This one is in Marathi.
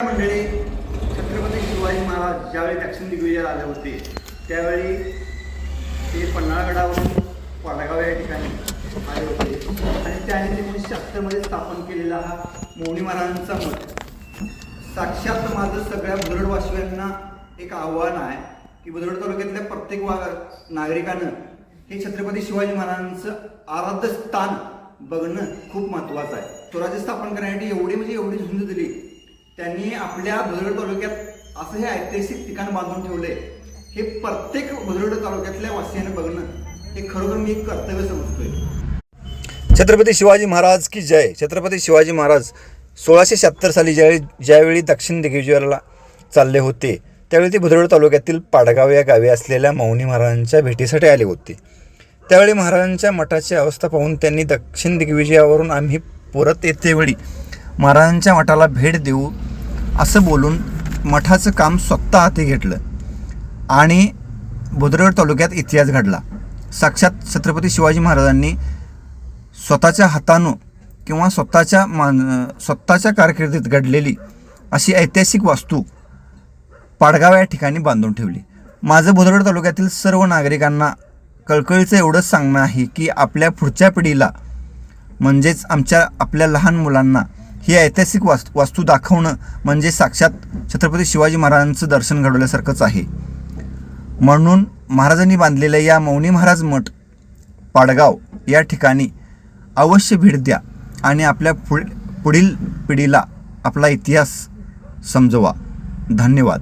मंडळी छत्रपती शिवाजी महाराज ज्यावेळी दक्षिण दिग्विजयाला आले होते त्यावेळी ते पन्हाळगडावरून पाडगाव या ठिकाणी आले होते. आणि त्याने एकोणीसशे शहात्तरमध्ये स्थापन केलेला हा मौनी महाराजांचा मठ. साक्षात माझं सगळ्या बुदरडवासियांना एक आव्हान आहे की बुदरड तालुक्यातल्या प्रत्येक वा नागरिकानं हे छत्रपती शिवाजी महाराजांचं आराध्य स्थान बघणं खूप महत्त्वाचं आहे. स्वराज्य स्थापन करण्यासाठी एवढी म्हणजे एवढी झुंज त्यांनी आपल्या भरड तालुक्यात असं हे ऐतिहासिक ठिकाण बांधून ठेवलंय. हे प्रत्येक भरड तालुक्यातल्या वासियाने बघणं हे खरोखर मी एक कर्तव्य समजतोय. छत्रपती शिवाजी महाराज की जय. छत्रपती शिवाजी महाराज सोळाशे शहात्तर साली ज्यावेळी ज्यावेळी दक्षिण दिग्विजयाला चालले होते त्यावेळी ते भुदरड तालुक्यातील पाडगाव या गावी असलेल्या मौनी महाराजांच्या भेटीसाठी आले होते. त्यावेळी महाराजांच्या मठाची अवस्था पाहून त्यांनी दक्षिण दिग्विजयावरून आम्ही परत येतेवेळी महाराजांच्या मठाला भेट देऊ असं बोलून मठाचं काम स्वतः हाती घेतलं आणि भुदरड तालुक्यात इतिहास घडला. साक्षात छत्रपती शिवाजी महाराजांनी स्वतःच्या हातानं किंवा स्वतःच्या मान स्वतःच्या कारकिर्दीत घडलेली अशी ऐतिहासिक वास्तू पाडगाव या ठिकाणी बांधून ठेवली. माझं भुदरड तालुक्यातील सर्व नागरिकांना कळकळीचं एवढंच सांगणं आहे की आपल्या पुढच्या पिढीला म्हणजेच आमच्या आपल्या लहान मुलांना ही ऐतिहासिक वास्तू वास्तू दाखवणं म्हणजे साक्षात छत्रपती शिवाजी महाराजांचं दर्शन घडवल्यासारखंच आहे. म्हणून महाराजांनी बांधलेल्या या मौनी महाराज मठ पाडगाव या ठिकाणी अवश्य भेट द्या आणि आपल्या पुढ पुढील पिढीला आपला इतिहास समजवा. धन्यवाद.